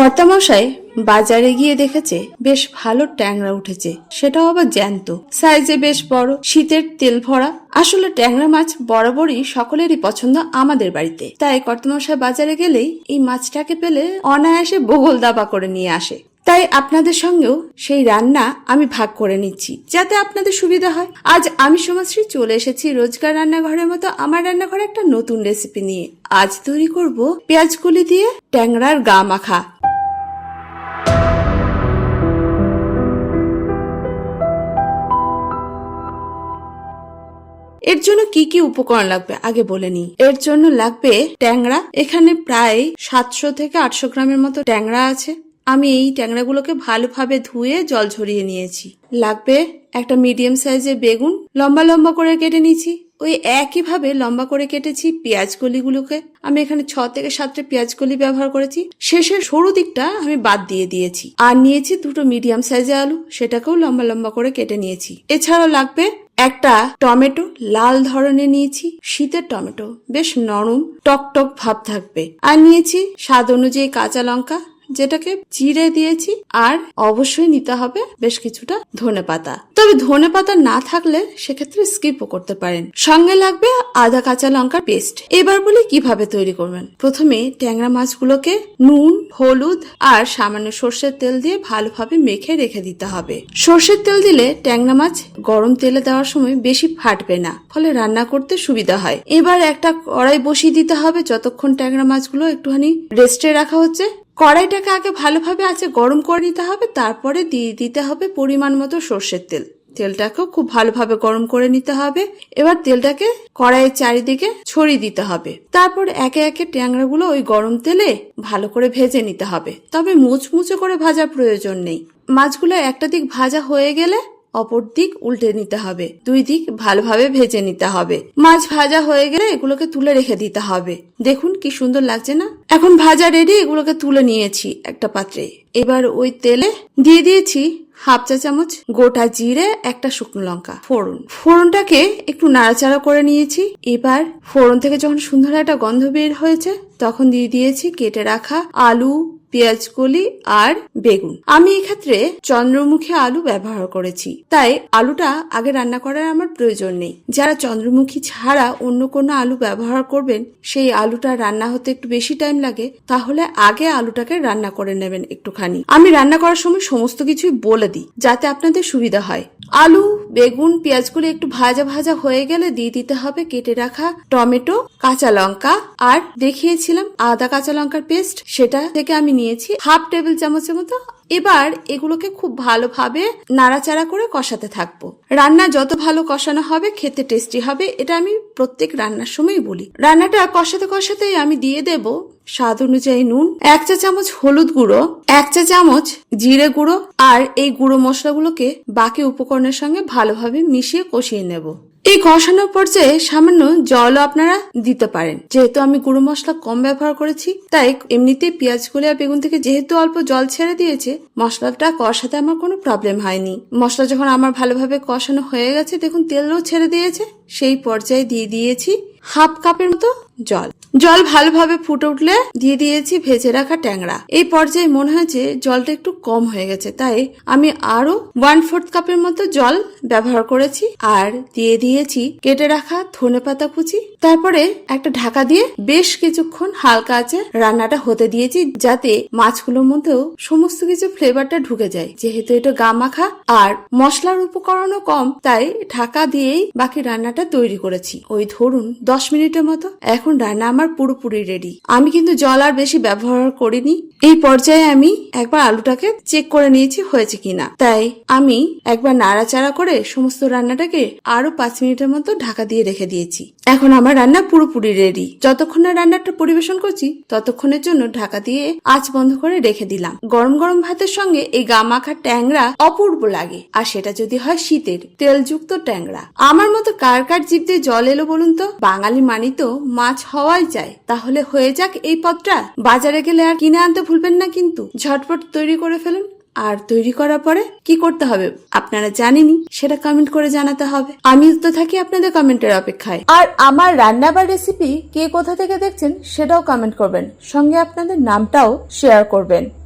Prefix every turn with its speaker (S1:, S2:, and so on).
S1: কর্তামশাই বাজারে গিয়ে দেখেছে বেশ ভালো ট্যাংরা উঠেছে। সেটাও আবার জ্যান্ত। সাইজে বেশ বড়, শীতের তেল ভরা। আসলে ট্যাংরা মাছ বরাবরই সকলেরই পছন্দ আমাদের বাড়িতে। তাই কর্তামশাই বাজারে গেলেই এই মাছটাকে পেলে অনায়াসে বগল দাবা করে নিয়ে আসে। তাই আপনাদের সঙ্গেও সেই রান্না আমি ভাগ করে নিচ্ছি, যাতে আপনাদের সুবিধা হয়। আজ আমি সমাজশ্রী চলে এসেছি রোজকার রান্নাঘরের মতো আমার রান্নাঘরে একটা নতুন রেসিপি নিয়ে। আজ তৈরি করব পেঁয়াজকলি দিয়ে ট্যাংরার গা মাখা। এর জন্য কি কি উপকরণ লাগবে? আগে বলে নিই। এর জন্য লাগবে ট্যাংরা। এখানে প্রায় সাতশো থেকে আটশো গ্রামের মতো ট্যাংরা আছে। আমি এই ট্যাংরাগুলোকে ভালোভাবে ধুয়ে জল ঝরিয়ে নিয়েছি। লাগবে একটা মিডিয়াম সাইজের বেগুন। লম্বা লম্বা করে কেটে নিয়েছি। ওই একইভাবে লম্বা করে কেটেছি পেঁয়াজ কলিগুলোকে। আমি এখানে ছ থেকে সাতটা পেঁয়াজ কলি ব্যবহার করেছি। শেষের সরু দিকটা আমি বাদ দিয়ে দিয়েছি। আর নিয়েছি দুটো মিডিয়াম সাইজের আলু। সেটাকেও লম্বা লম্বা করে কেটে নিয়েছি। এছাড়াও লাগবে একটা টমেটো লাল ধরনের নিয়েছি, শীতের টমেটো, বেশ নরম টক টক ভাব থাকবে। আর নিয়েছি স্বাদ অনুযায়ী কাঁচা লঙ্কা যেটাকে চিড়ে দিয়েছি আর অবশ্যই নিতে হবে বেশ কিছুটা ধনে পাতা। তবে ধনে পাতা না থাকলে সেক্ষেত্রে স্কিপও করতে পারেন। সঙ্গে লাগবে আদা কাঁচা লঙ্কার পেস্ট। এবার বলি কীভাবে তৈরি করবেন। প্রথমে ট্যাংরা মাছগুলোকে নুন, হলুদ আর সামান্য সর্ষের তেল দিয়ে ভালোভাবে মেখে রেখে দিতে হবে। সর্ষের তেল দিলে ট্যাংরা মাছ গরম তেলে দেওয়ার সময় বেশি ফাটবে না, ফলে রান্না করতে সুবিধা হয়। এবার একটা কড়াই বসিয়ে দিতে হবে, যতক্ষণ ট্যাংরা মাছগুলো একটুখানি রেস্টে রাখা হচ্ছে। কড়াইটাকে আগে ভালোভাবে আছে গরম করে নিতে হবে, তারপরে দিয়ে দিতে হবে পরিমাণ মতো সর্ষের তেল। তেলটাকেও খুব ভালোভাবে গরম করে নিতে হবে। এবার তেলটাকে কড়াইয়ের চারিদিকে ছড়িয়ে দিতে হবে। তারপর একে একে ট্যাংরাগুলো ওই গরম তেলে ভালো করে ভেজে নিতে হবে। তবে মুচমুচে করে ভাজার প্রয়োজন নেই। মাছগুলো একটা দিক ভাজা হয়ে গেলে অপর দিক উল্টে নিতে হবে। দুই দিক ভালোভাবে ভেজে নিতে হবে। মাছ ভাজা হয়ে গেলে এগুলোকে তুলে রেখে দিতে হবে। দেখুন কি সুন্দর লাগছে না? এখন ভাজা রেডি এগুলোকে তুলে নিয়েছি একটা পাত্রে। এবার ওই তেলে দিয়ে দিয়েছি হাফ চা চামচ গোটা জিরে, একটা শুকনো লঙ্কা। ফোড়ন। ফোড়নটাকে একটু নাড়াচাড়া করে নিয়েছি। এবার ফোড়ন থেকে যখন সুন্দর একটা গন্ধ বের হয়েছে, তখন দিয়ে দিয়েছি কেটে রাখা আলু পেঁয়াজ কলি আর বেগুন। আমি এক্ষেত্রে চন্দ্রমুখী আলু ব্যবহার করেছি। তাই আলুটা আগে রান্না করার আমার প্রয়োজন নেই। যারা চন্দ্রমুখী ছাড়া অন্য কোনো আলু ব্যবহার করবেন, সেই আলুটা রান্না হতে একটু বেশি টাইম লাগে, তাহলে আগে আলুটাকে রান্না করে নেবেন একটুখানি। আমি রান্না করার সময় সমস্ত কিছুই বলে দিই, যাতে আপনাদের সুবিধা হয়। আলু, বেগুন পেঁয়াজগুলো একটু ভাজা ভাজা হয়ে গেলে দিয়ে দিতে হবে কেটে রাখা টমেটো, কাঁচা লঙ্কা, আর দেখিয়েছিলাম আদা কাঁচা লঙ্কার পেস্ট, সেটা থেকে আমি নিয়েছি হাফ টেবিল চামচের মতো। এবার এগুলোকে খুব ভালোভাবে নাড়াচাড়া করে কষাতে থাকব। রান্না যত ভালো কষানো হবে, খেতে টেস্টি হবে, এটা আমি প্রত্যেক রান্নার সময় বলি। রান্নাটা কষাতে কষাতেই আমি দিয়ে দেব স্বাদ অনুযায়ী নুন, এক চা চামচ হলুদ গুঁড়ো, এক চা চামচ জিরে গুঁড়ো, আর এই গুঁড়ো মশলাগুলোকে বাকি উপকরণের সঙ্গে ভালোভাবে মিশিয়ে কষিয়ে নেব। এই কষানোর পর্যায়ে সামান্য জলও আপনারা দিতে পারেন। যেহেতু আমি গুঁড়ো মশলা কম ব্যবহার করেছি, তাই এমনিতে পেঁয়াজ গুলি আর বেগুন থেকে যেহেতু অল্প জল ছেড়ে দিয়েছে, মশলাটা কষাতে আমার কোনো প্রবলেম হয়নি। মশলা যখন আমার ভালোভাবে কষানো হয়ে গেছে, দেখুন তেলও ছেড়ে দিয়েছে, সেই পর্যায়ে দিয়ে দিয়েছি হাফ কাপের মতো জল। জল ভালোভাবে ফুটে উঠলে দিয়ে দিয়েছি ভেজে রাখা ট্যাংরা। এই পর্যায়ে মনে হয়েছে জলটা একটু কম হয়ে গেছে, তাই আমি আরও ওয়ান ফোর্থ কাপের মতো জল ব্যবহার করেছি আর দিয়ে দিয়েছি কেটে রাখা ধনে পাতা কুচি। তারপরে একটা ঢাকা দিয়ে বেশ কিছুক্ষণ হালকা আছে রান্নাটা হতে দিয়েছি যাতে মাছগুলোর মধ্যেও সমস্ত কিছু ফ্লেভারটা ঢুকে যায়। যেহেতু এটা গা মাখা আর মশলার উপকরণও কম, তাই ঢাকা দিয়েই বাকি রান্নাটা তৈরি করেছি। ওই ধরুন দশ মিনিটের মতো। এখন রান্না আমার পুরোপুরি রেডি আমি কিন্তু জল আর বেশি ব্যবহার করিনি। এই পর্যায়ে আমি একবার আলুটাকে চেক করে নিয়েছি হয়েছে কিনা। তাই আমি একবার নাড়াচাড়া করে সমস্ত রান্নাটাকে আরও পাঁচ মিনিটের মতো ঢাকা দিয়ে রেখে দিয়েছি। এখন আমার রান্না পুরোপুরি রেডি যতক্ষণ না রান্নাটা পরিবেশন করছি, ততক্ষণের জন্য ঢাকা দিয়ে আঁচ বন্ধ করে রেখে দিলাম। গরম গরম ভাতের সঙ্গে এই গা মাখা ট্যাংরা অপূর্ব লাগে, আর সেটা যদি হয় শীতের তেলযুক্ত ট্যাংরা। আমার মতো কার কার জিভ দিয়ে জল এলো বলুন তো? বাঙালি মানি তো মাছ হওয়াই চাই তাহলে হয়ে যাক এই পদটা বাজারে গেলে আর কিনে আনতে ভুলবেন না কিন্তু। ঝটপট তৈরি করে ফেলুন। আর তৈরি করার পরে কি করতে হবে? আপনারা জানেনি সেটা কমেন্ট করে জানাতে হবে। আমি তো থাকি আপনাদের কমেন্টের অপেক্ষায়। আর আমার রান্না বা রেসিপি কে কোথা থেকে দেখছেন, সেটাও কমেন্ট করবেন। সঙ্গে আপনাদের নামটাও শেয়ার করবেন।